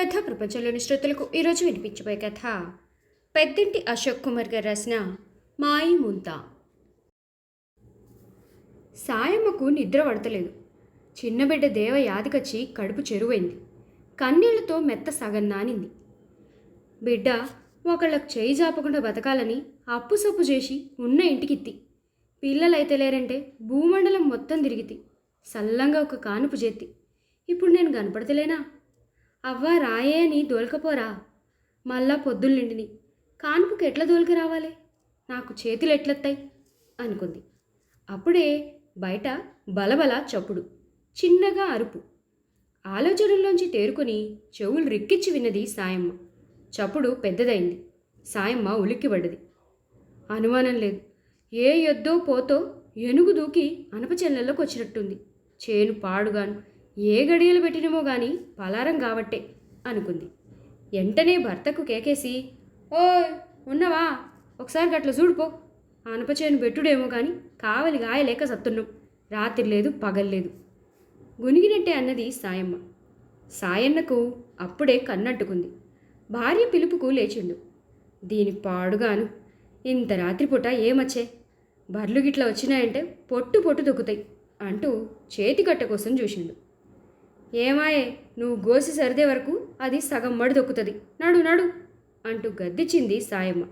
కథ ప్రపంచంలోని శ్రోతలకు ఈరోజు వినిపించబోయే కథ. పెద్దింటి అశోక్ కుమార్ గారు రాసిన మాయి ముంత. సాయమ్మకు నిద్ర పడతలేదు. చిన్న బిడ్డ దేవ యాదికొచ్చి కడుపు చెరువైంది. కన్నీళ్ళతో మెత్త సగం నానింది. బిడ్డ ఒకళ్ళకు చేయి జాపకుండా బతకాలని అప్పు సప్పు చేసి ఉన్న ఇంటికిత్తి. పిల్లలైతే లేరంటే భూమండలం మొత్తం తిరిగితి. సల్లంగా ఒక కానుపు చేత్తి. ఇప్పుడు నేను కనపడతలేనా? అవ్వ రాయే అని దొలకపోరా? మళ్ళా పొద్దుల్నిండిని కానుపుకి ఎట్లా దోలికి రావాలి నాకు చేతులు ఎట్లెత్తాయి అనుకుంది. అప్పుడే బయట బలబల చప్పుడు చిన్నగా అరుపు. ఆలోచనల్లోంచి తేరుకొని చెవులు రిక్కిచ్చి విన్నది సాయమ్మ. చప్పుడు పెద్దదైంది. సాయమ్మ ఉలిక్కిపడ్డది అనుమానం లేదు. ఏ యొద్దో పోతో ఎనుగు దూకి అనపచెల్లెల్లోకి వచ్చినట్టుంది చేను పాడుగాను ఏ గడియలు పెట్టినమో గాని పలారం కాబట్టే అనుకుంది. వెంటనే భర్తకు కేకేసి ఓ ఉన్నవా? ఒకసారి గట్ల చూడుపో అనపచేను పెట్టుడేమో కానీ కావలి గాయలేక సత్తున్నాం. రాత్రి లేదు పగల్లేదు గునిగినట్టే అన్నది సాయమ్మ. సాయన్నకు అప్పుడే కన్నట్టుకుంది భార్య పిలుపుకు లేచిండు. దీని పాడుగాను. ఇంత రాత్రిపూట ఏమచ్చే? బర్లు గిట్ల వచ్చినాయంటే పొట్టు పొట్టు దొక్కుతాయి అంటూ చేతికట్ట కోసం చూసిండు. ఏమాయే నువ్వు గోసి సరిదే వరకు అది సగం మడి దొక్కుతుంది నడు నడు అంటూ గద్దిచింది సాయమ్మ.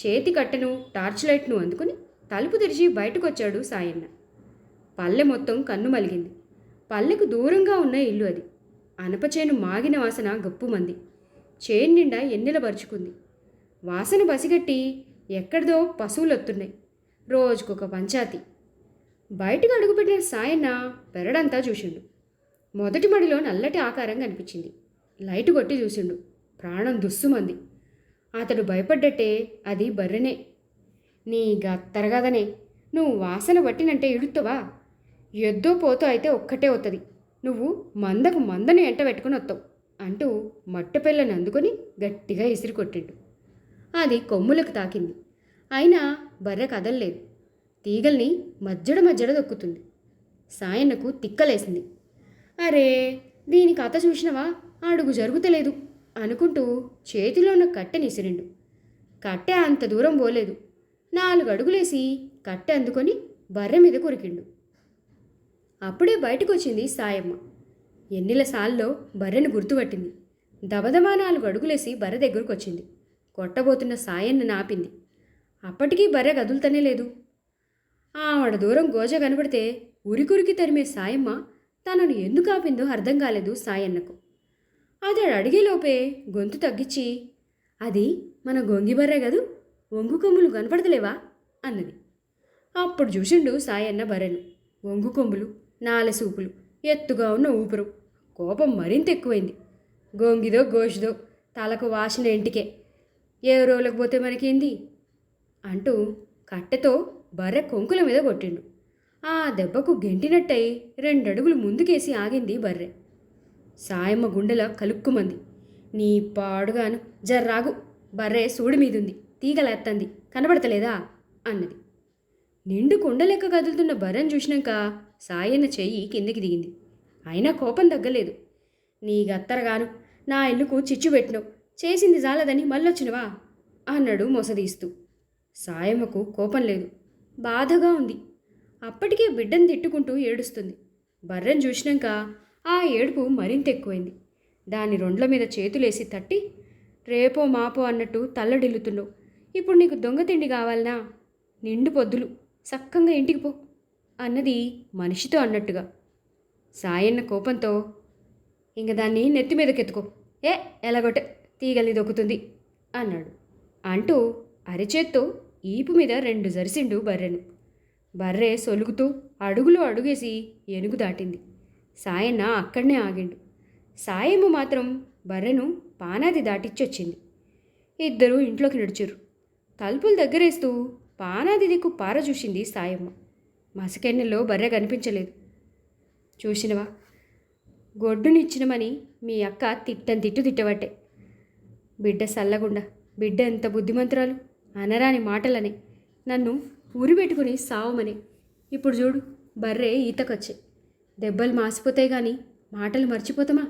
చేతి కట్టెను టార్చ్ లైట్ను అందుకుని తలుపు తెరిచి బయటకొచ్చాడు సాయన్న పల్లె మొత్తం కన్ను మలిగింది. పల్లెకు దూరంగా ఉన్న ఇల్లు అది. అనపచేను మాగిన వాసన గప్పుమంది చేను నిండా ఎన్నెల పరుచుకుంది. వాసన బసిగట్టి ఎక్కడిదో పశువులు వస్తున్నాయి రోజుకొక పంచాతి. బయటకు అడుగుపెట్టిన సాయన్న పెరడంతా చూసిండు. మొదటి మడిలో నల్లటి ఆకారం కనిపించింది. లైట్ కొట్టి చూసిండు. ప్రాణం దుస్సుమంది. అతడు భయపడ్డట్టే అది బర్రెనే. నీ గత్తరగదనే. నువ్వు వాసన పట్టినంటే ఇడుతావా ఎద్దో పోతో అయితే ఒక్కటే వస్తుంది నువ్వు మందకు మందను ఎంట పెట్టుకుని వస్తావు అంటూ మట్టపిల్లని అందుకొని గట్టిగా ఇసిరి కొట్టిండు. అది కొమ్ములకు తాకింది. అయినా బర్రె కదల్లేదు. తీగల్ని మజ్జడ మజ్జడ దొక్కుతుంది. సాయన్నకు తిక్కలేసింది. అరే దీని కథ చూసినవా? అడుగు జరుగుతలేదు అనుకుంటూ చేతిలో ఉన్న కట్టె నిసిరిండు. కట్టె అంత దూరం పోలేదు. నాలుగు అడుగులేసి కట్టె అందుకొని బర్రె మీద కొరికిండు. అప్పుడే బయటకు వచ్చింది సాయమ్మ. ఎన్నిల సాల్లో బర్రెను గుర్తుపట్టింది. దబదబా నాలుగు అడుగులేసి బర్రె దగ్గరకు వచ్చింది కొట్టబోతున్న సాయన్న నాపింది. అప్పటికీ బర్రె కదులుతనే లేదు. ఆవిడ దూరం గోజ కనబడితే ఉరికురికి తరిమే సాయమ్మ తనను ఎందుకు ఆపిందో అర్థం కాలేదు సాయన్నకు. అతడు అడిగేలోపే గొంతు తగ్గించి అది మన గొంగి బర్రె గదు ఒంగు కొమ్ములు కనపడతలేవా? అన్నది. అప్పుడు చూసిండు సాయన్న బర్రెను. ఒంగు కొమ్ములు నాలసూపులు ఎత్తుగా ఉన్న ఊపిరు. కోపం మరింత ఎక్కువైంది. గొంగిదో గోషిదో తలకు వాసిన ఇంటికే. ఏ రోజులకు పోతే మనకేంది? అంటూ కట్టెతో బర్రె కొంకుల మీద కొట్టిండు. ఆ దెబ్బకు గెంటినట్టయి రెండడుగులు ముందుకేసి ఆగింది బర్రె. సాయమ్మ గుండెల కలుక్కుమంది. నీ పాడుగాను జర్రాగు బర్రె సూడి మీదుంది. తీగలేత్తంది. కనబడతలేదా? అన్నది. నిండు కుండలెక్క కదులుతున్న బర్రెను చూసినాక సాయన్న చెయ్యి కిందకి దిగింది. అయినా కోపం తగ్గలేదు. నీ గత్తరగాను నా ఇల్లుకు చిచ్చు పెట్టినావు. చేసింది జాలదని మళ్ళొచ్చినవా? అన్నాడు మొసదీస్తూ. సాయమ్మకు కోపం లేదు. బాధగా ఉంది. అప్పటికే బిడ్డను తిట్టుకుంటూ ఏడుస్తుంది. బర్రెను చూసినాక ఆ ఏడుపు మరింత ఎక్కువైంది. దాని రొండ్ల మీద చేతులేసి తట్టి రేపో మాపో అన్నట్టు తల్లడిల్లుతున్నావు ఇప్పుడు నీకు దొంగ తిండి కావాలనా? నిండు పొద్దులు. సక్కంగా ఇంటికి పో అన్నది మనిషితో అన్నట్టుగా. సాయన్న కోపంతో ఇంక దాన్ని నెత్తి మీదకెత్తుకో. ఏ ఎలాగొట్టే. తీగలి దొక్కుతుంది అన్నాడు. అంటూ అరిచేత్తో ఈపు మీద రెండు జరిసిండు బర్రెను. బర్రె సొలుగుతూ అడుగులు అడుగేసి ఏనుగు దాటింది. సాయన్న అక్కడనే ఆగిండు. సాయమ్మ మాత్రం బర్రెను పానాది దాటిచ్చొచ్చింది. ఇద్దరూ ఇంట్లోకి నడిచారు. తలుపులు దగ్గరేస్తూ పానాది దిక్కు పార చూసింది సాయమ్మ. మసకెన్నెల్లో బర్రె కనిపించలేదు. చూసినవా? గొడ్డునిచ్చినమని మీ అక్క తిట్టని తిట్టు తిట్టబట్టే. బిడ్డ సల్లగుండా. బిడ్డ ఎంత బుద్ధిమంతురాలు. అనరాని మాటలని. నన్ను ఉరిపెట్టుకుని సావమని. ఇప్పుడు చూడు బర్రె ఈతకొచ్చే. దెబ్బలు మాసిపోతాయి కానీ మాటలు మర్చిపోతామా?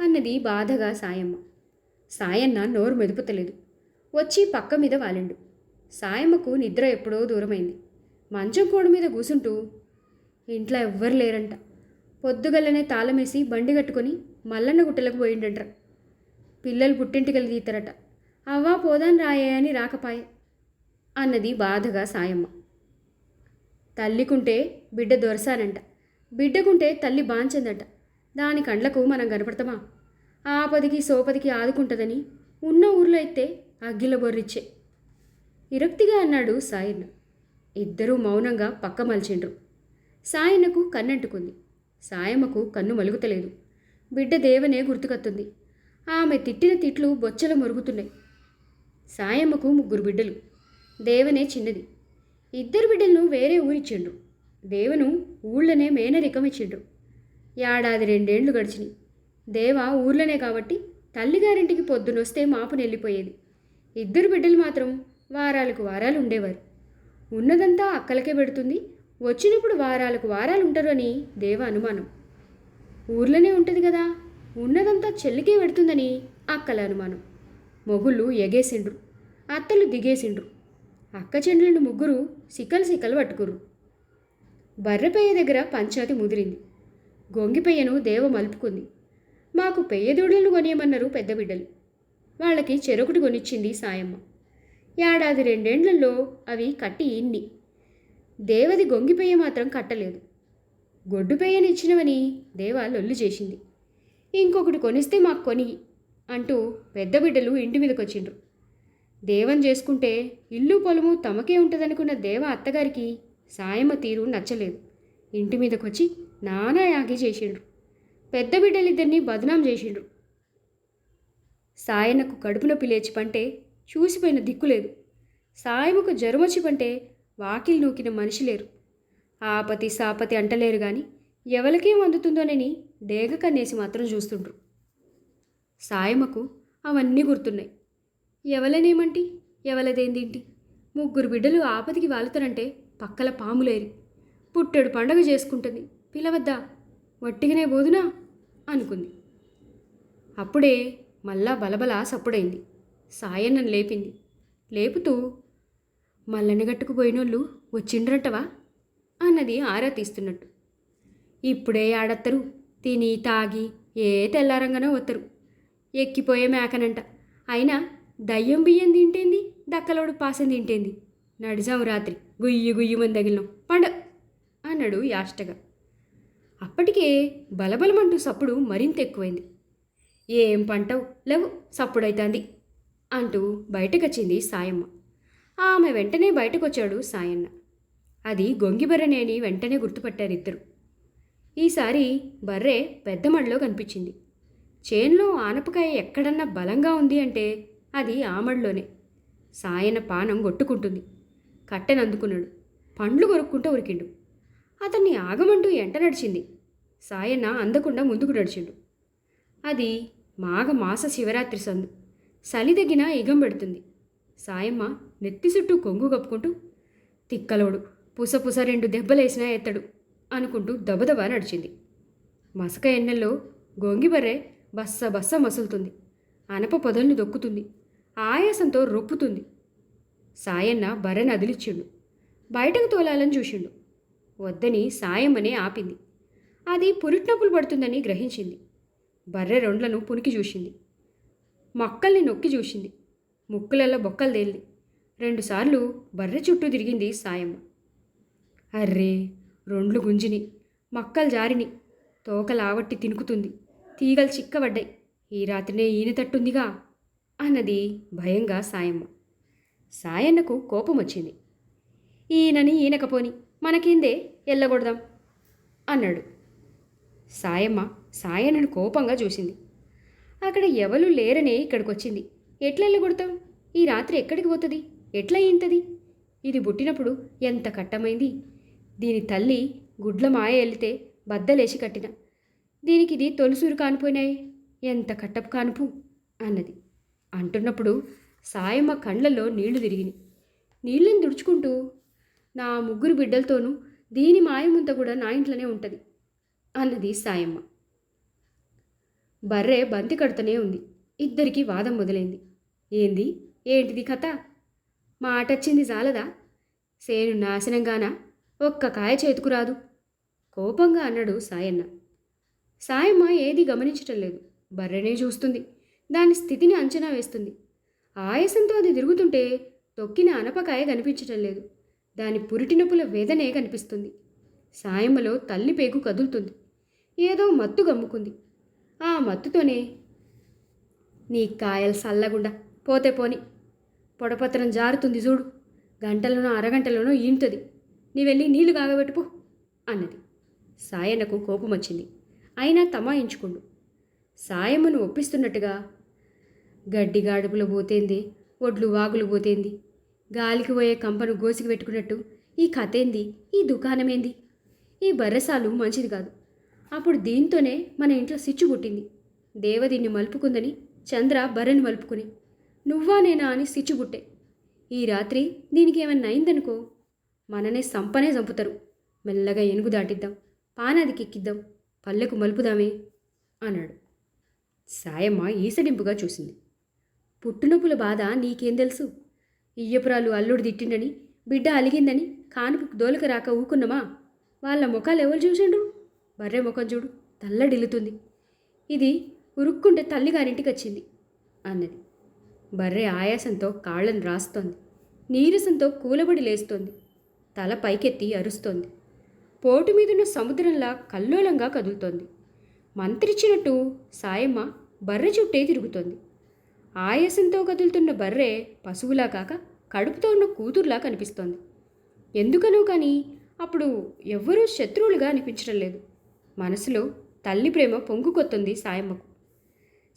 అన్నది బాధగా సాయమ్మ. సాయన్న నోరు మెదుపుతలేదు. వచ్చి పక్క మీద వాలిండు. సాయమ్మకు నిద్ర ఎప్పుడో దూరమైంది. మంచం కోడ మీద కూసుంటూ ఇంట్లో ఎవ్వరు లేరంట. పొద్దుగల్లనే తాళమేసి బండి కట్టుకొని మల్లన్న గుట్టలకు పోయిండంట పిల్లలు పుట్టింటికెళ్ళి తీతారట అవ్వా పోదాన్ రాయే అని రాకపాయే. అన్నది బాధగా సాయమ్మ. తల్లికుంటే బిడ్డ దొరసానంట. బిడ్డకుంటే తల్లి బాంచందట. దాని కండ్లకు మనం కనపడతామా? ఆపదికి సోపదికి ఆదుకుంటుందని ఉన్న ఊర్లో అయితే అగ్గిల బొర్రిచ్చే. విరక్తిగా అన్నాడు సాయన్న. ఇద్దరూ మౌనంగా పక్క మలిచిండ్రు. సాయన్నకు కన్నంటుకుంది. సాయమ్మకు కన్ను మలుగుతలేదు. బిడ్డ దేవనే గుర్తుకత్తుంది. ఆమె తిట్టిన తిట్లు బొచ్చలు మరుగుతున్నాయి. సాయమ్మకు ముగ్గురు బిడ్డలు. దేవనే చిన్నది. ఇద్దరు బిడ్డలను వేరే ఊరిచ్చిండ్రు. దేవను ఊళ్ళనే మేనరికం ఇచ్చిండ్రు. ఏడాది రెండేండ్లు గడిచినాయి. దేవ ఊర్లోనే కాబట్టి తల్లిగారింటికి పొద్దునొస్తే మాపుని వెళ్ళిపోయేది ఇద్దరు బిడ్డలు మాత్రం వారాలకు వారాలు ఉండేవారు. ఉన్నదంతా అక్కలకే పెడుతుంది. వచ్చినప్పుడు వారాలకు వారాలు ఉంటారు అని దేవ అనుమానం. ఊర్లోనే ఉంటుంది కదా. ఉన్నదంతా చెల్లికే పెడుతుందని అక్కల అనుమానం. మొగుళ్ళు ఎగేసిండ్రు. అత్తలు దిగేసిండ్రు. అక్క చెండ్లను ముగ్గురు సిక్కలు సిక్కలు పట్టుకురు బర్రెపెయ్య దగ్గర పంచాయతీ ముదిరింది. గొంగిపెయ్యను దేవ మలుపుకుంది. మాకు పెయ్యదూడలను కొనేయమన్నారు కొనియమన్నారు పెద్ద బిడ్డలు. వాళ్ళకి చెరొకటి కొనిచ్చింది సాయమ్మ. ఏడాది రెండేండ్లలో అవి కట్టి ఇన్ని. దేవది గొంగిపెయ్య మాత్రం కట్టలేదు. గొడ్డు పెయ్యనిచ్చినవని దేవ లొల్లు చేసింది. ఇంకొకటి కొనిస్తే మాకు కొని అంటూ పెద్ద బిడ్డలు ఇంటి మీదకొచ్చిండ్రు. దేవం చేసుకుంటే ఇల్లు పొలము తమకే ఉంటుందనుకున్న దేవ అత్తగారికి సాయమ్మ తీరు నచ్చలేదు. ఇంటి మీదకొచ్చి నానా యాగి చేసిండ్రు. పెద్ద బిడ్డలిద్దరినీ బదనాం చేసిండ్రు. సాయన్నకు కడుపు నొప్పి లేచి పంటే చూసిపోయిన దిక్కులేదు సాయముకు జ్వరమొచ్చి పంటే వాకిలి నూకిన మనిషి లేరు. ఆపతి సాపతి అంటలేరు కానీ ఎవరికేం అందుతుందోనని డేగ కన్నేసి మాత్రం చూస్తుండ్రు. సాయమ్మకు అవన్నీ గుర్తున్నాయి. ఎవలనేమంటి? ఎవలదేందేంటి? ముగ్గురు బిడ్డలు ఆపదికి వాలుతారంటే పక్కల పాములేరి. పుట్టెడు పండగ చేసుకుంటుంది. పిలవద్దా? వట్టిగానే బోదునా అనుకుంది. అప్పుడే మళ్ళా బలబల సప్పుడైంది సాయన్నను లేపింది. లేపుతూ మల్లని గట్టుకుపోయినోళ్ళు వచ్చిండ్రంటవా? అన్నది ఆరా తీస్తున్నట్టు. ఇప్పుడే ఆడత్తరు. తిని తాగి ఏ తెల్లారంగానో వత్తరు. ఎక్కిపోయే మేకనంట. అయినా దయ్యం బియ్యం తింటేంది దక్కలోడు పాసం తింటేంది. నడిజాము రాత్రి గుయ్యి గుయ్యమని తగిలినాం పండ అన్నాడు యాష్టగా. అప్పటికే బలబలమంటూ సప్పుడు మరింత ఎక్కువైంది. ఏం పంటవు లేవు సప్పుడైతాంది అంటూ బయటకొచ్చింది సాయమ్మ. ఆమె వెంటనే బయటకొచ్చాడు సాయన్న. అది గొంగి బర్రెనేని వెంటనే గుర్తుపట్టారు ఇద్దరు ఈసారి బర్రె పెద్ద మడిలో కనిపించింది. చేన్లో ఆనపకాయ ఎక్కడన్నా బలంగా ఉంది అంటే అది ఆమడిలోనే. సాయన పానం కొట్టుకుంటుంది కట్టెనందుకున్నాడు. పండ్లు కొరుక్కుంటూ ఉరికిండు. అతన్ని ఆగమంటూ ఎంట నడిచింది. సాయన్న అందకుండా ముందుకు నడిచిండు. అది మాఘ మాస శివరాత్రి సందు. చలి తగిన ఇగం పెడుతుంది. సాయమ్మ నెత్తి చుట్టూ కొంగు కప్పుకుంటూ తిక్కలోడు పుసపుస రెండు దెబ్బలేసినా ఎత్తడు అనుకుంటూ దబదబా నడిచింది. మసక ఎన్నెల్లో గొంగిబర్రె బస్స బస్స మసులుతుంది. అనప పొదల్ని దొక్కుతుంది. ఆయాసంతో రొప్పుతుంది. సాయన్న బర్రెను అదిలిచ్చిండు. బయటకు తోలాలని చూసిండు. వద్దని సాయమ్మనే ఆపింది. అది పురిట్నొప్పులు పడుతుందని గ్రహించింది. బర్రె రొండ్లను పునికి చూసింది. మొక్కల్ని నొక్కి చూసింది. ముక్కులలో బొక్కలు తేలింది. రెండుసార్లు బర్రె చుట్టూ తిరిగింది సాయమ్మ. అర్రే రొండ్లు గుంజిని. మక్కలు జారిని. తోకలావట్టి తినుకుతుంది. తీగలు చిక్కబడ్డాయి. ఈ రాత్రినే ఈయన తట్టుందిగా. అన్నది భయంగా సాయమ్మ. సాయన్నకు కోపం వచ్చింది ఈయనని ఈనకపోని మనకిందే ఎల్లగొడదాం అన్నాడు. సాయమ్మ సాయన్నను కోపంగా చూసింది. అక్కడ ఎవరు లేరనే ఇక్కడికి వచ్చింది ఎట్లా వెళ్ళగొడతాం ఈ రాత్రి ఎక్కడికి పోతుంది? ఎట్లా ఇంతది ఇది పుట్టినప్పుడు ఎంత కట్టమైంది? దీని తల్లి గుడ్ల మాయ వెళితే బద్దలేసి కట్టిన. దీనికి ఇది తొలుసూరు కానిపోయినాయి. ఎంత కట్టపు కానుపు? అన్నది. అంటున్నప్పుడు సాయమ్మ కండ్లలో నీళ్ళు తిరిగినాయి నీళ్ళని దుడుచుకుంటూ నా ముగ్గురు బిడ్డలతోనూ దీని మాయముంత కూడా నా ఇంట్లోనే ఉంటుంది అన్నది సాయమ్మ. బర్రె బంతి కడుతూనే ఉంది. ఇద్దరికీ వాదం మొదలైంది. ఏంది? ఏంటిది కథ? మాటొచ్చింది జాలదా? సేను నాశనంగానా? ఒక్క కాయ చేతుకురాదు కోపంగా అన్నాడు సాయన్న. సాయమ్మ ఏది గమనించటం లేదు. బర్రెనే చూస్తుంది. దాని స్థితిని అంచనా వేస్తుంది. ఆయాసంతో అది తిరుగుతుంటే తొక్కిన అనపకాయ కనిపించటం లేదు. దాని పురిటినొప్పుల వేదనే కనిపిస్తుంది. సాయమ్మలో తల్లి పేగు కదులుతుంది. ఏదో మత్తు గమ్ముకుంది. ఆ మత్తుతోనే నీ కాయలు సల్లగుండా పోతే పోని. పొడపత్రం జారుతుంది చూడు. గంటలోనో అరగంటలోనో ఈంటుంది నీ వెళ్ళి నీళ్ళు కాగబెట్టుపో అన్నది. సాయన్నకు కోపం వచ్చింది అయినా తమాయించుకుండు. సాయమ్మను ఒప్పిస్తున్నట్టుగా గడ్డి గాడుపులు పోతేంది ఒడ్లు వాగులు పోతేంది. గాలికి పోయే కంపను గోసికి పెట్టుకున్నట్టు ఈ కథేంది ఈ దుకాణమేంది? ఈ బర్రెసాలు మంచిది కాదు. అప్పుడు దీంతోనే మన ఇంట్లో సిచ్చు పుట్టింది. దేవ దీన్ని మలుపుకుందని చంద్ర బర్రెను మలుపుకుని నువ్వా నేనా? అని సిచ్చు పుట్టే. ఈ రాత్రి దీనికి ఏమన్నా అయిందనుకో మననే సంపనే చంపుతారు. మెల్లగా ఎనుగు దాటిద్దాం పానాదికి ఎక్కిద్దాం పల్లెకు మలుపుదామే అన్నాడు. సాయమ్మ ఈసడింపుగా చూసింది. పుట్టునొప్పుల బాధ నీకేం తెలుసు? ఇయ్యపురాలు అల్లుడు తిట్టిండని బిడ్డ అలిగిందని కానుపుకు దోలక రాక ఊకున్నమా? వాళ్ళ ముఖాలు ఎవరు చూసిండ్రు? బర్రె ముఖం చూడు తల్లడిల్లుతుంది. ఇది ఉరుక్కుంటే తల్లిగారింటికి వచ్చింది అన్నది. బర్రె ఆయాసంతో కాళ్ళను రాస్తోంది. నీరసంతో కూలబడి లేస్తోంది. తల పైకెత్తి అరుస్తోంది. పోటు మీదున్న సముద్రంలా కల్లోలంగా కదులుతోంది. మంత్రిచ్చినట్టు సాయమ్మ బర్రె చుట్టే తిరుగుతోంది. ఆయాసంతో కదులుతున్న బర్రె పశువులా కాక కడుపుతో ఉన్న కూతురులా కనిపిస్తోంది. ఎందుకనో కానీ అప్పుడు ఎవ్వరూ శత్రువులుగా అనిపించడం లేదు. మనసులో తల్లి ప్రేమ పొంగుకొత్తుంది సాయమ్మకు.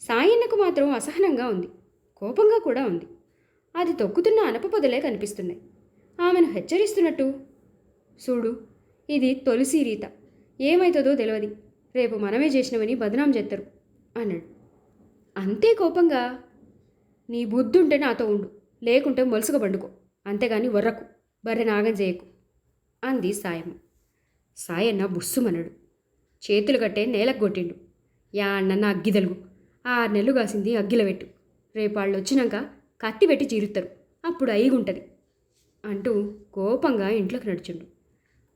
సాయన్నకు మాత్రం అసహనంగా ఉంది. కోపంగా కూడా ఉంది. అది తొక్కుతున్న అనప పొదలే కనిపిస్తున్నాయి. ఆమెను హెచ్చరిస్తున్నట్టు చూడు ఇది తొలిసి రీత. ఏమవుతుందో తెలియదు రేపు మనమే చేసినవని బదనాం చేస్తారు అన్నాడు. అంతే కోపంగా నీ బుద్ధుంటే నాతో ఉండు లేకుంటే మొలుసుగా పండుకో. అంతేగాని వర్రకు బర్రె నాగం చేయకు అంది సాయమ్మ. సాయన్న బుస్సుమన్నాడు చేతులు కట్టే నేలకు కొట్టిండు. యా అన్న అగ్గి తెలుగు ఆరు నెలలు కాసింది అగ్గిల పెట్టు రేపు వచ్చినాక కత్తి పెట్టి చీరుతారు అప్పుడు అయ్యిగుంటది అంటూ కోపంగా ఇంట్లోకి నడిచిండు.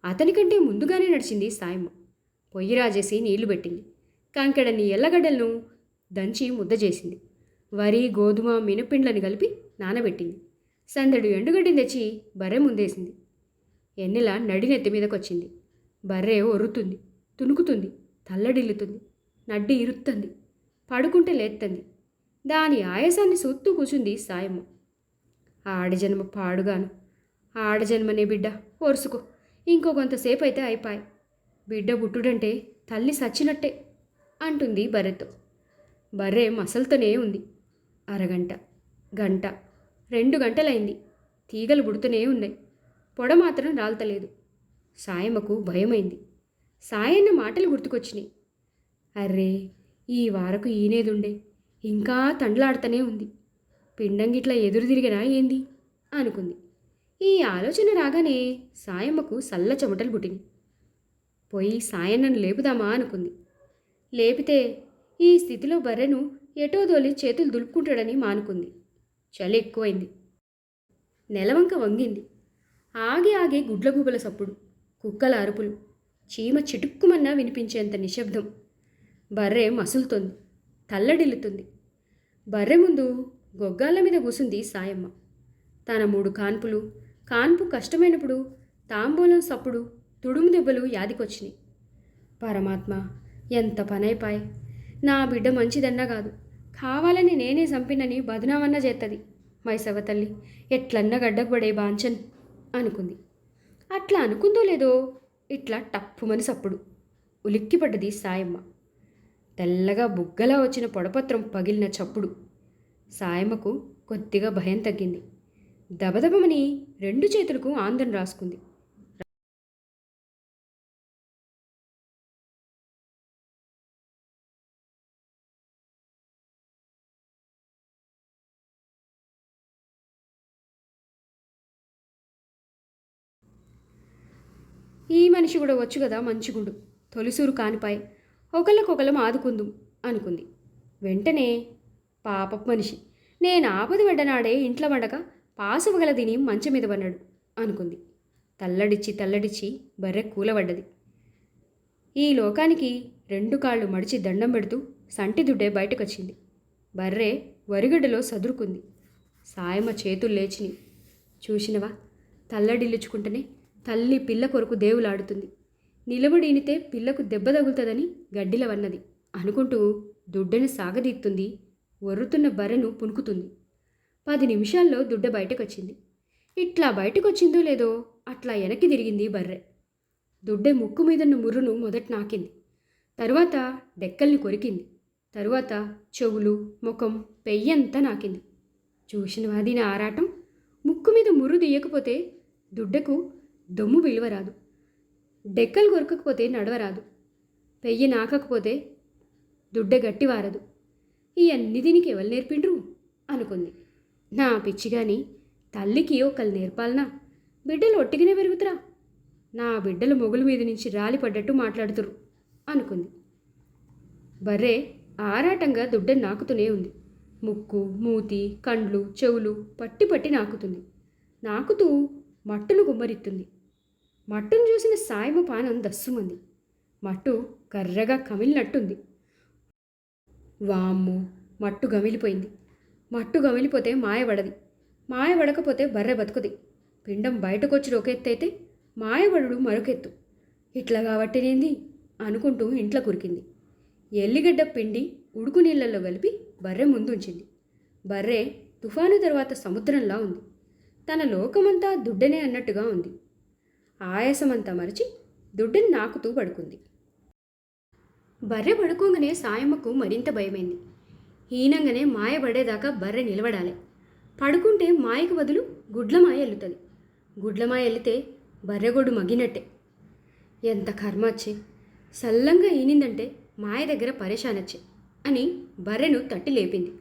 అతనికంటే ముందుగానే నడిచింది సాయమ్మ. పొయ్యి రాజేసి నీళ్ళు పెట్టింది. కంకెడని ఎల్లగడ్డలను దంచి ముద్ద చేసింది వరి గోధుమ మినపిండ్లని కలిపి నానబెట్టింది. సందడు ఎండుగడ్డిని తెచ్చి బర్రె ముందేసింది. ఎన్నెల నడినెత్తి మీదకొచ్చింది. బర్రె ఒరుతుంది తునుకుతుంది తల్లడిల్లుతుంది నడ్డి ఇరుత్తంది పడుకుంటే లేత్తంది. దాని ఆయాసాన్ని సొత్తు కూచుంది సాయమ్మ. ఆడజన్మ పాడుగాను ఆడజన్మనే బిడ్డ ఓర్సుకో ఇంకో కొంతసేపు అయితే అయిపాయి. బిడ్డ పుట్టుడంటే తల్లి సచ్చినట్టే అంటుంది బర్రెతో. బర్రె మసలుతోనే ఉంది. అరగంట గంట రెండు గంటలైంది. తీగలు బుడుతూనే ఉన్నాయి. పొడ మాత్రం రాలతలేదు. సాయమ్మకు భయమైంది. సాయన్న మాటలు గుర్తుకొచ్చినాయి. అర్రే ఈ వారకు ఈనేదుండే. ఇంకా తండ్లాడుతూనే ఉంది. పిండంగిట్లా ఎదురు తిరిగినా ఏంది? అనుకుంది. ఈ ఆలోచన రాగానే సాయమ్మకు సల్ల చెమటలు పుట్టింది పోయి సాయన్నను లేపుదామా అనుకుంది. లేపితే ఈ స్థితిలో బర్రెను ఎటో దోలి చేతులు దులుపుకుంటాడని మానుకుంది. చలి ఎక్కువైంది. నెలవంక వంగింది. ఆగి ఆగి గుడ్లగూబల సప్పుడు కుక్కల అరుపులు చీమ చిటుక్కుమన్నా వినిపించేంత నిశ్శబ్దం. బర్రె మసులుతోంది తల్లడిల్లుతుంది. బర్రె ముందు గొగ్గాళ్ళ మీద కూసుంది సాయమ్మ. తన మూడు కాన్పులు కాన్పు కష్టమైనప్పుడు తాంబూలం సప్పుడు తుడుము దెబ్బలు యాదికొచ్చినాయి. పరమాత్మ ఎంత పనైపాయ్. నా బిడ్డ మంచిదన్నా కాదు. కావాలని నేనే చంపినని బదనామన్నా చేత్తది. మైసవ తల్లి ఎట్లన్నా గడ్డకుపడే బాంచన్ అనుకుంది. అట్లా అనుకుందో లేదో ఇట్లా టప్పుమని సప్పుడు ఉలిక్కిపడ్డది సాయమ్మ. తెల్లగా బుగ్గలా వచ్చిన పొడపత్రం పగిలిన చప్పుడు. సాయమ్మకు కొద్దిగా భయం తగ్గింది. దబదబమని రెండు చేతులకు ఆందం రాసుకుంది. ఈ మనిషి కూడా వచ్చు కదా మంచిగుండు తొలిసూరు కానిపాయ్ ఒకళ్ళకొకళ్ళం ఆదుకుందుం అనుకుంది. వెంటనే పాపపు మనిషి నేను ఆపద పడ్డనాడే ఇంట్లో వండక పాసువగల తిని మంచం మీద పన్నాడు అనుకుంది. తల్లడిచ్చి తల్లడిచ్చి బర్రె కూలబడ్డది ఈ లోకానికి రెండు కాళ్ళు మడిచి దండం పెడుతూ సంటి దుడ్డే బయటకొచ్చింది. బర్రె వరిగడ్డలో సదురుకుంది. సాయమ చేతులు లేచిని చూసినవా? తల్లడిల్లుచుకుంటేనే తల్లి పిల్ల కొరకు దేవులాడుతుంది. నిలబడినితే పిల్లకు దెబ్బ తగులుతుందని గడ్డిలవన్నది అనుకుంటూ దుడ్డను సాగదీత్తుంది. ఒర్రుతున్న బర్రెను పుణుకుతుంది. పది నిమిషాల్లో దుడ్డ బయటకొచ్చింది. ఇట్లా బయటకొచ్చిందో లేదో అట్లా వెనక్కి తిరిగింది బర్రె. దుడ్డె ముక్కు మీదన్న ముర్రును మొదట నాకింది. తరువాత డెక్కల్ని కొరికింది. తరువాత చెవులు ముఖం పెయ్యంతా నాకింది. చూసిన అది నా ఆరాటం ముక్కు మీద ముర్రు తీయకపోతే దుడ్డకు దొమ్ము విలువరాదు. డెక్కలు కొరకకపోతే నడవరాదు. పెయ్యి నాకకపోతే దుడ్డె గట్టివారదు. ఈ అన్ని దీనికి ఎవరు నేర్పిండ్రు? అనుకుంది. నా పిచ్చిగాని తల్లికి ఒకళ్ళు నేర్పాలనా? బిడ్డలు ఒట్టిగానే పెరుగుతురా? నా బిడ్డలు మొగుల మీద నుంచి రాలిపడ్డట్టు మాట్లాడుతురు అనుకుంది. బర్రె ఆరాటంగా దుడ్డ నాకుతూనే ఉంది. ముక్కు మూతి కండ్లు చెవులు పట్టి పట్టి నాకుతుంది. నాకుతూ మట్టును గుమ్మరిత్తుంది. మట్టును చూసిన సాయమ పానం దస్సుమంది. మట్టు కర్రగా కమిలినట్టుంది. వామ్ము మట్టు గమిలిపోయింది. మట్టు గమిలిపోతే మాయబడది. మాయబడకపోతే బర్రె బతుకుది. పిండం బయటకొచ్చి ఒక అయితే మాయబడుడు మరొకెత్తు. ఇట్లా కాబట్టినేంది అనుకుంటూ ఇంట్లో కురికింది. ఎల్లిగడ్డ పిండి ఉడుకు నీళ్ళల్లో కలిపి బర్రె ముందుంచింది. బర్రె తుఫాను తర్వాత సముద్రంలా ఉంది. తన లోకమంతా దుడ్డనే అన్నట్టుగా ఉంది. ఆయాసమంతా మరిచి దుడ్డని నాకుతూ పడుకుంది. బర్రె పడుకోగానే సాయమ్మకు మరింత భయమైంది. హీనంగానే మాయ పడేదాకా బర్రె నిలబడాలి. పడుకుంటే మాయకు బదులు గుడ్లమాయ ఎల్లుతుంది. గుడ్లమాయ ఎల్లితే బర్రెగొడ్డు మగినట్టే ఎంత కర్మ వచ్చే సల్లంగా ఈనిందంటే మాయ దగ్గర పరేషానొచ్చే అని బర్రెను తట్టి లేపింది.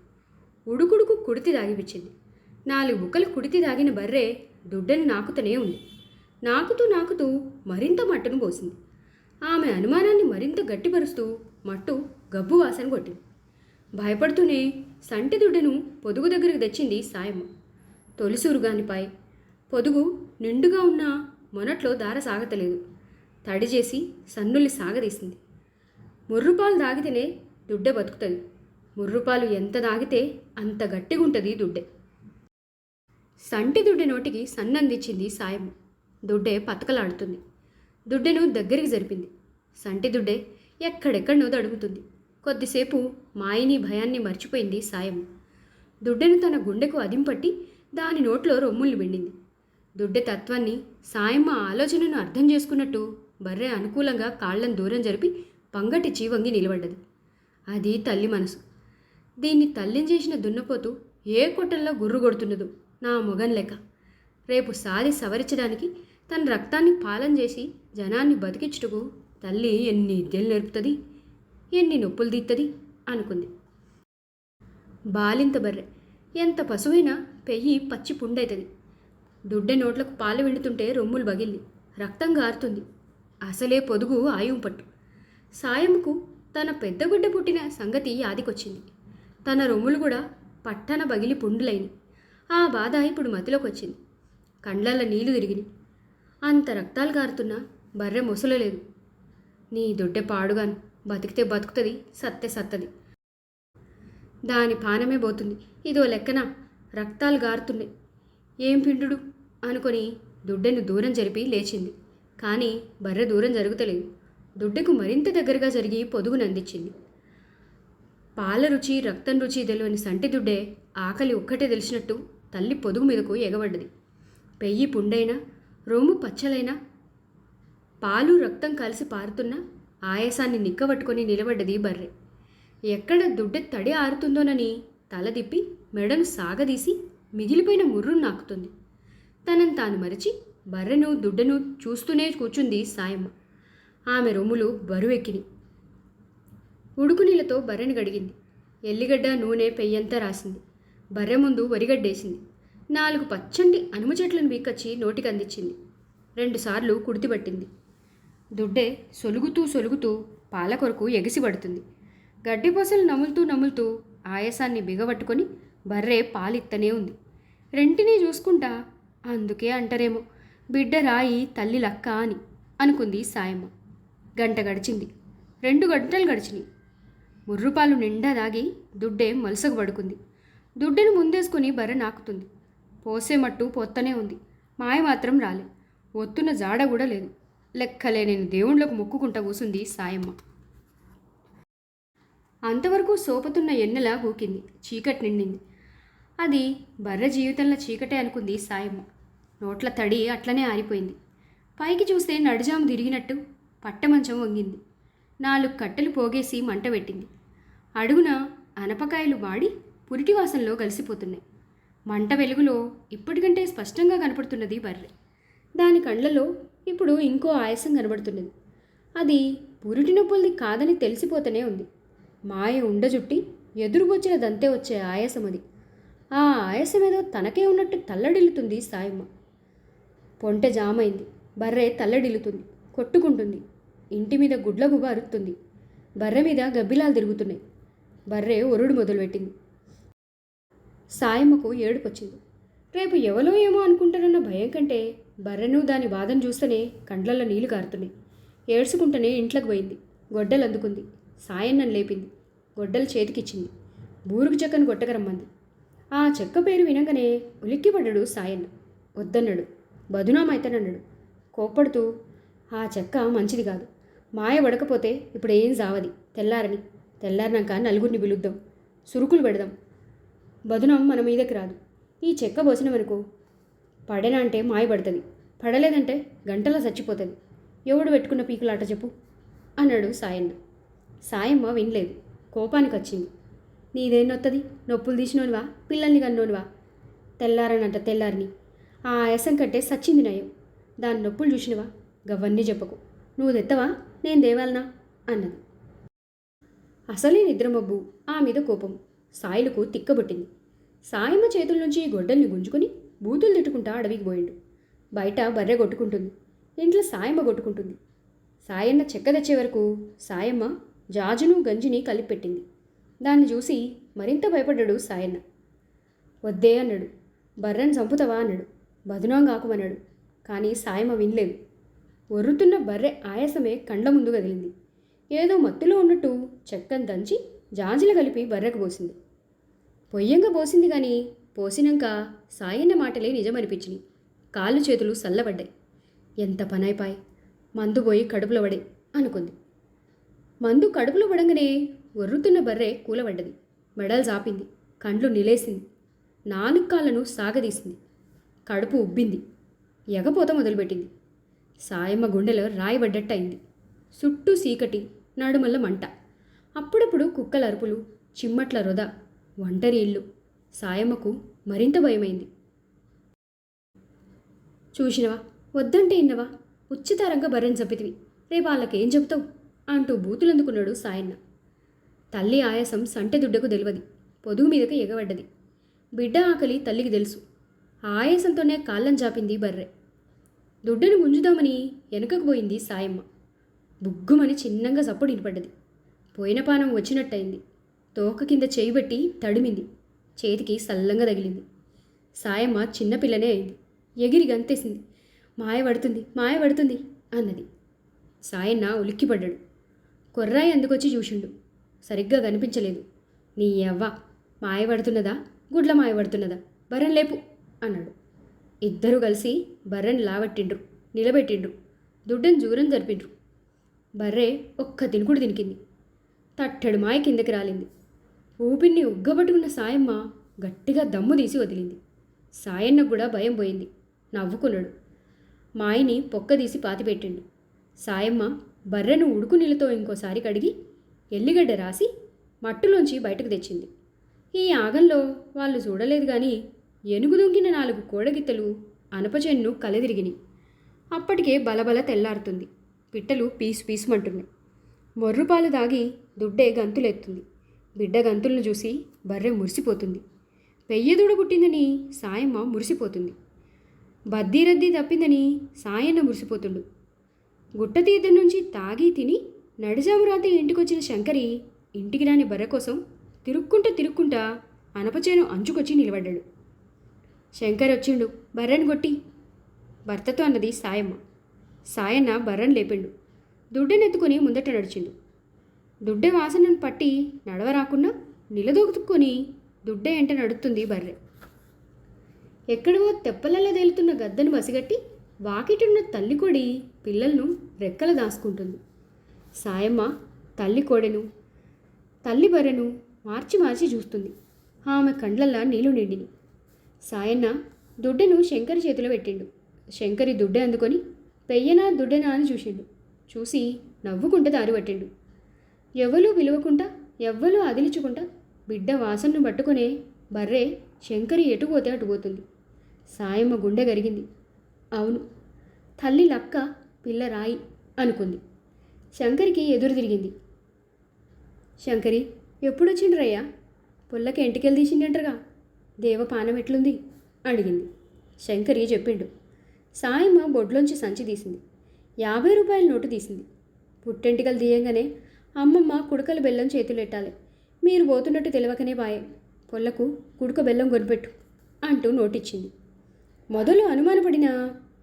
ఉడుకుడుకు కుడితి దాగిపించింది నాలుగు బుక్కలు కుడితి దాగిన బర్రె దుడ్డను నాకుతూనే ఉంది. నాకుతూ నాకుతూ మరింత మట్టును పోసింది. ఆమె అనుమానాన్ని మరింత గట్టిపరుస్తూ మట్టు గబ్బు వాసన కొట్టింది. భయపడుతూనే సంటి దుడ్డను పొదుగు దగ్గరకు తెచ్చింది సాయమ్మ. తొలిసూరుగానిపై పొదుగు నిండుగా ఉన్న మొనట్లో దార సాగతలేదు. తడి చేసి సన్నుల్ని సాగదీసింది. ముర్రుపాలు దాగితేనే దుడ్డే బతుకుతుంది. ముర్రుపాలు ఎంత దాగితే అంత గట్టిగుంటుంది దుడ్డే. సంటి దుడ్డ నోటికి సన్నందించింది సాయమ్మ. దుడ్డే పతకలాడుతుంది. దుడ్డెను దగ్గరికి జరిపింది. సంటి దుడ్డే ఎక్కడెక్కడనో దడుగుతుంది కొద్దిసేపు మాయని భయాన్ని మర్చిపోయింది సాయం దుడ్డెను తన గుండెకు అదింపట్టి దాని నోట్లో రొమ్ముల్ని పిండింది దుడ్డె తత్వాన్ని సాయమ్మ ఆలోచనను అర్థం చేసుకున్నట్టు బర్రె అనుకూలంగా కాళ్ళను దూరం జరిపి పంగటిచ్చి వంగి నిలబడ్డది. అది తల్లి మనసు. దీన్ని తల్లిని చేసిన దున్నపోతు ఏ కొట్టల్లో గుర్రు కొడుతున్నదో నా మొగన్ లెక్క. రేపు సాది సవరించడానికి తన రక్తాన్ని పాలన చేసి జనాన్ని బతికించుటకు తల్లి ఎన్ని ఇద్దెలు నేర్పుతుంది? ఎన్ని నొప్పులు తీస్తుంది అనుకుంది. బాలింత బర్రె. ఎంత పశువైనా పెయ్యి పచ్చి పుండైతుంది. దుడ్డె నోట్లకు పాలు వెళుతుంటే రొమ్ములు బగిల్లి రక్తం గారుతుంది. అసలే పొదుగు ఆయువు పట్టు. సాయంకు తన పెద్ద గుడ్డ పుట్టిన సంగతి యాదికొచ్చింది. తన రొమ్ములు కూడా పట్టన బగిలి పుండులైనవి ఆ బాధ ఇప్పుడు మతిలోకి వచ్చింది కండ్లల్లో నీళ్ళు తిరిగినాయి. అంత రక్తాలు గారుతున్నా బర్రె ముసలలేదు. నీ దొడ్డె పాడుగాను బతికితే బతుకుతుంది సత్తే సత్తది. దాని పానమే పోతుంది. ఇదో లెక్కన రక్తాలు గారుతున్నాయి. ఏం పిండుడు? అనుకొని దుడ్డెను దూరం జరిపి లేచింది. కానీ బర్రె దూరం జరుగుతలేదు. దొడ్డెకు మరింత దగ్గరగా జరిగి పొదుగును అందించింది పాల రుచి రక్తం రుచి తెలియని సంటి దుడ్డే ఆకలి ఒక్కటే తెలిసినట్టు తల్లి పొదుగు మీదకు ఎగబడ్డది. పెయ్యి పుండైనా రొమ్ము పచ్చలైనా? పాలు రక్తం కలిసి పారుతున్న? ఆయాసాన్ని నిక్కబట్టుకొని నిలబడ్డది బర్రె. ఎక్కడ దుడ్డె తడి ఆరుతుందోనని తల తిప్పి మెడను సాగదీసి మిగిలిపోయిన ముర్రును నాకుతుంది. తనను తాను మరిచి బర్రెను దుడ్డను చూస్తూనే కూర్చుంది సాయమ్మ. ఆమె రొమ్ములు బరువెక్కిని. ఉడుకు నీళ్ళతో బర్రెను గడిగింది. ఎల్లిగడ్డ నూనె పెయ్యంతా రాసింది. బర్రె ముందు వరిగడ్డేసింది. నాలుగు పచ్చండి అనుమ చెట్లను వీకొచ్చి నోటికి అందించింది రెండుసార్లు కుడితిపట్టింది దుడ్డే సొలుగుతూ సొలుగుతూ పాల కొరకు ఎగిసిపడుతుంది గడ్డిపొసలు నములుతూ నములుతూ ఆయాసాన్ని బిగబట్టుకొని బర్రె పాలిత్తనే ఉంది. రెంటినీ చూసుకుంటా అందుకే అంటారేమో బిడ్డ రాయి తల్లి లక్క అని అనుకుంది సాయమ్మ. గంట గడిచింది. రెండు గంటలు గడిచినాయి. ముర్రుపాలు నిండా దాగి దుడ్డే మలసకు పడుకుంది. దుడ్డెను ముందేసుకుని బర్రె నాకుతుంది. పోసే మట్టు పొత్తనే ఉంది. మాయ మాత్రం రాలే. ఒత్తున జాడ కూడా లేదు. లెక్కలేని దేవుళ్ళకు మొక్కుకుంటా కూసుంది సాయమ్మ. అంతవరకు సోపుతున్న ఎన్నెల గూకింది చీకటి నిండింది. అది బర్రె జీవితంలో చీకటే అనుకుంది సాయమ్మ. నోట్ల తడి అట్లనే ఆరిపోయింది. పైకి చూస్తే నడిజాము తిరిగినట్టు పట్టమంచం వంగింది. నాలుగు కట్టెలు పోగేసి మంట పెట్టింది. అడుగున అనపకాయలు వాడి పురిటి వాసనలో కలిసిపోతున్నాయి. మంట వెలుగులో ఇప్పటికంటే స్పష్టంగా కనపడుతున్నది బర్రె. దాని కళ్ళలో ఇప్పుడు ఇంకో ఆయాసం కనబడుతున్నది. అది పురిటి నొప్పులది కాదని తెలిసిపోతూనే ఉంది. మాయ ఉండజుట్టి ఎదురుగొచ్చిన దంతే వచ్చే ఆయాసం అది. ఆ ఆయాసం ఏదో తనకే ఉన్నట్టు తల్లడిల్లుతుంది సాయమ్మ. పొంట జామైంది. బర్రె తల్లడిల్లుతుంది. కొట్టుకుంటుంది. ఇంటి మీద గుడ్లగుబ అరుతుంది బర్రె మీద గబ్బిలాలు తిరుగుతున్నాయి. బర్రె ఒరుడు మొదలుపెట్టింది. సాయమ్మకు ఏడుపొచ్చింది. రేపు ఎవలో ఏమో అనుకుంటారన్న భయం కంటే బర్రెను దాని బాధను చూస్తేనే కండ్లల్లో నీళ్ళు కారుతున్నాయి. ఏడ్చుకుంటూనే ఇంట్లోకి పోయింది. గొడ్డలు అందుకుంది. సాయన్నను లేపింది. గొడ్డలు చేతికిచ్చింది. బూరుగు చెక్కను కొట్టకరమ్మంది ఆ చెక్క పేరు వినగానే ఉలిక్కిపడ్డాడు సాయన్న. వద్దన్నాడు. బదునామైతానన్నాడు. కోప్పడుతూ ఆ చెక్క మంచిది కాదు. మాయ పడకపోతే ఇప్పుడు ఏం జావది తెల్లారని. తెల్లారినాక నలుగురిని పిలుద్దాం. సురుకులు పెడదాం. బదునం మన మీదకి రాదు. ఈ చెక్క పోసినవనుకో పడేనా అంటే మాయపడుతుంది పడలేదంటే గంటలా చచ్చిపోతుంది. ఎవడు పెట్టుకున్న పీకులాట చెప్పు అన్నాడు సాయన్న సాయమ్మ వినలేదు. కోపానికి వచ్చింది. నీదేం నొత్తది? నొప్పులు తీసినోనివా? పిల్లల్ని కన్నోనివా? తెల్లారనంట తెల్లారిని. ఆ ఆయాసం కంటే సచ్చింది నయం. దాని నొప్పులు చూసినవా? గవన్నీ చెప్పకు. నువ్వు తెత్తవా? నేను దేవాలనా? అన్నది. అసలే నిద్రమబ్బు. ఆ మీద కోపం. సాయిలకు తిక్కబుట్టింది. సాయమ్మ చేతుల నుంచి గొడ్డల్ని గుంజుకుని బూతులు తిట్టుకుంటా అడవికి పోయిండు. బయట బర్రె కొట్టుకుంటుంది. ఇంట్లో సాయమ్మ కొట్టుకుంటుంది. సాయన్న చెక్క తెచ్చే వరకు సాయమ్మ జాజును గంజిని కలిపెట్టింది. దాన్ని చూసి మరింత భయపడ్డాడు సాయన్న. వద్దే అన్నాడు. బర్రెను చంపుతావా అన్నాడు. బదునాం కాకుమన్నాడు. కానీ సాయమ్మ వినలేదు. ఒర్రుతున్న బర్రె ఆయాసమే కండ్ల ముందు కదిలింది. ఏదో మత్తులో ఉన్నట్టు చెక్కను దంచి జాజిలు కలిపి బర్రెకు పోసింది. పొయ్యంగా పోసింది కానీ పోసినాక సాయన్న మాటలే నిజమనిపించినాయి. కాళ్ళు చేతులు సల్లబడ్డాయి. ఎంత పనైపాయ్ మందు పోయి కడుపులో పడే అనుకుంది. మందు కడుపులో పడంగానే ఒర్రుతున్న బర్రె కూలబడ్డది. మెడలు జాపింది. కండ్లు నిలేసింది. నాలుగు సాగదీసింది. కడుపు ఉబ్బింది. ఎగపోత మొదలుపెట్టింది. సాయమ్మ గుండెలో రాయబడ్డట్టయింది. చుట్టూ సీకటి నడుమల్ల మంట. అప్పుడప్పుడు కుక్కల అరుపులు చిమ్మట్ల వృధా ఒంటరి ఇల్లు సాయమ్మకు మరింత భయమైంది. చూసినవా? వద్దంటే ఇన్నవా ఉచితారంగా బర్రెని చంపితివి. రేపు వాళ్ళకేం చెబుతావు? అంటూ బూతులందుకున్నాడు సాయన్న. తల్లి ఆయాసం సంటె దుడ్డకు తెలియదు పొదుగు మీదకి ఎగబడ్డది. బిడ్డ ఆకలి తల్లికి తెలుసు. ఆయాసంతోనే కాళ్ళం చాపింది బర్రె. దుడ్డను గుంజుదామని వెనుకకు పోయింది సాయమ్మ. బుగ్గుమని చిన్నంగా సప్పుడు వినపడ్డది. పోయిన పానం వచ్చినట్టయింది. తోక కింద చేయి పెట్టి తడిమింది. చేతికి సల్లంగా తగిలింది. సాయమ్మ చిన్నపిల్లనే అయింది. ఎగిరి గంతేసింది. మాయ పడుతుంది మాయ పడుతుంది అన్నది. సాయన్న ఉలిక్కిపడ్డాడు. కొర్రాయి అందుకొచ్చి చూసిండు. సరిగ్గా కనిపించలేదు. నీ అవ్వ మాయ పడుతున్నదా? గుడ్ల మాయ పడుతున్నదా? బర్రెన్ లేపు అన్నాడు. ఇద్దరూ కలిసి బర్రెను లావట్టిండ్రు నిలబెట్టిండ్రు. దుడ్డను జూరం జరిపిండ్రు. బర్రె ఒక్క తినుకుడు తినికింది. తట్టెడు మాయ కిందకి రాలింది. ఊపిరిని ఉగ్గబట్టుకున్న సాయమ్మ గట్టిగా దమ్ము తీసి వదిలింది. సాయన్న కూడా భయం పోయింది. నవ్వుకున్నాడు. మాయని పొక్కదీసి పాతిపెట్టిండు సాయమ్మ బర్రెను ఉడుకు నీళ్ళతో ఇంకోసారి కడిగి ఎల్లిగడ్డ రాసి మట్టులోంచి బయటకు తెచ్చింది. ఈ ఆగంలో వాళ్ళు చూడలేదు కానీ ఎనుగు దొంగిన నాలుగు కోడగిత్తలు అనపచెన్ను కలదిరిగినాయి. అప్పటికే బలబల తెల్లారుతుంది. పిట్టలు పీసు పీసుమంటున్నాయి. మొర్రుపాలు దాగి దుడ్డే గంతులెత్తుంది. బిడ్డ గంతులను చూసి బర్రె మురిసిపోతుంది. పెయ్యదూడ పుట్టిందని సాయమ్మ మురిసిపోతుంది. బద్దీరద్దీ తప్పిందని సాయన్న మురిసిపోతుండు. గుట్ట తీర్థం నుంచి తాగి తిని నడిజాము రాత్రి ఇంటికొచ్చిన శంకరి ఇంటికి రాని బర్రె కోసం తిరుక్కుంటూ తిరుక్కుంటా అనపచేను అంచుకొచ్చి నిలబడ్డాడు. శంకర్ వచ్చిండు బర్రెను కొట్టి. భర్తతో అన్నది సాయమ్మ. సాయన్న బర్రెను లేపిండు. దుడ్డెనెత్తుకొని ముందట నడిచిండు. దుడ్డె వాసనను పట్టి నడవరాకుండా నిలదొక్కుని దుడ్డె ఎంట నడుస్తుంది బర్రె. ఎక్కడవో తెప్పలలో తేలుతున్న గద్దను బసిగట్టి వాకిటున్న తల్లి కొడి పిల్లలను రెక్కల దాచుకుంటుంది సాయమ్మ తల్లి కోడెను తల్లి బర్రెను మార్చి మార్చి చూస్తుంది. ఆమె కండ్లల్లా నీళ్ళు నిండిని. సాయన్న దుడ్డెను శంకరి చేతిలో పెట్టిండు. శంకరి దుడ్డె అందుకొని పెయ్యనా దుడ్డెనా అని చూసిండు. చూసి నవ్వుకుంటే దారి పట్టిండు. ఎవలూ విలువకుండా ఎవ్వలూ అదిలించుకుంటా బిడ్డ వాసనను పట్టుకునే బర్రె శంకరి ఎటుపోతే అటుపోతుంది సాయమ్మ గుండె గరిగింది అవును తల్లి లక్క పిల్ల రాయి అనుకుంది. శంకరికి ఎదురు తిరిగింది. శంకరి ఎప్పుడొచ్చిండ్రయ్యా? పుల్లకి ఎంటికెళ్ళి తీసిండంటగా దేవ పానం ఎట్లుంది? అడిగింది. శంకరి చెప్పిండు. సాయమ్మ బొడ్లోంచి సంచి తీసింది. యాభై రూపాయల నోటు తీసింది. పుట్టెంటికలు తీయంగానే అమ్మమ్మ కుడకల బెల్లం చేతులెట్టాలి. మీరు పోతున్నట్టు తెలియకనే బాయే. పొల్లకు కుడుక బెల్లం కొనిపెట్టు అంటూ నోటిచ్చింది. మొదలు అనుమానపడినా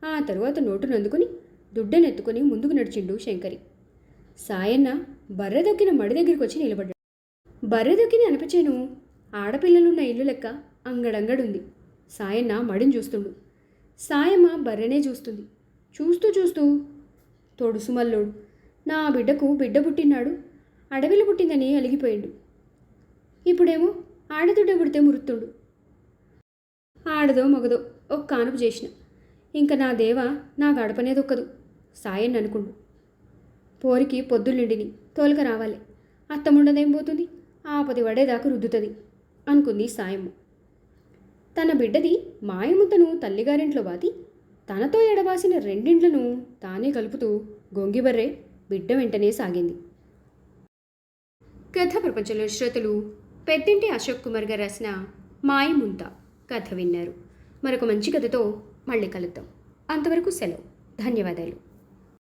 ఆ తరువాత నోటును అందుకుని దుడ్డనెత్తుకుని ముందుకు నడిచిండు శంకరి. సాయన్న బర్రె దొక్కిన మడి దగ్గరికి వచ్చి నిలబడ్డాడు. బర్రె దొక్కిన అనిపించేను ఆడపిల్లలున్న ఇల్లు లెక్క అంగడంగడుంది. సాయన్న మడిని చూస్తుండు. సాయమ్మ బర్రెనే చూస్తుంది. చూస్తూ చూస్తూ తొడుసుమల్లోడు. నా బిడ్డకు బిడ్డ పుట్టినాడు అడవిలో పుట్టిందని అలిగిపోయిండు. ఇప్పుడేమో ఆడదుడ్డ పుడితే మురుతుండు ఆడదో మగదో ఒక కానుపు చేసిన. ఇంకా నా దేవ నా గడపనేది ఒక్కదు సాయన్ని అనుకుండు. పోరికి పొద్దున్నిండిని తోలుక రావాలి. అత్తముండదేం పోతుంది? ఆపది పడేదాకా రుద్దుతుంది అనుకుంది సాయమ్మ. తన బిడ్డది మాయముతను తల్లిగారింట్లో బాతి తనతో ఎడబాసిన రెండింట్లను తానే కలుపుతూ గొంగిబర్రే బిడ్డ వెంటనే సాగింది. కథ ప్రపంచంలో శ్రోతలు పెద్దింటి అశోక్ కుమార్ గారు రాసిన మాయముంత కథ విన్నారు. మరొక మంచి కథతో మళ్ళీ కలుద్దాం. అంతవరకు సెలవు. ధన్యవాదాలు.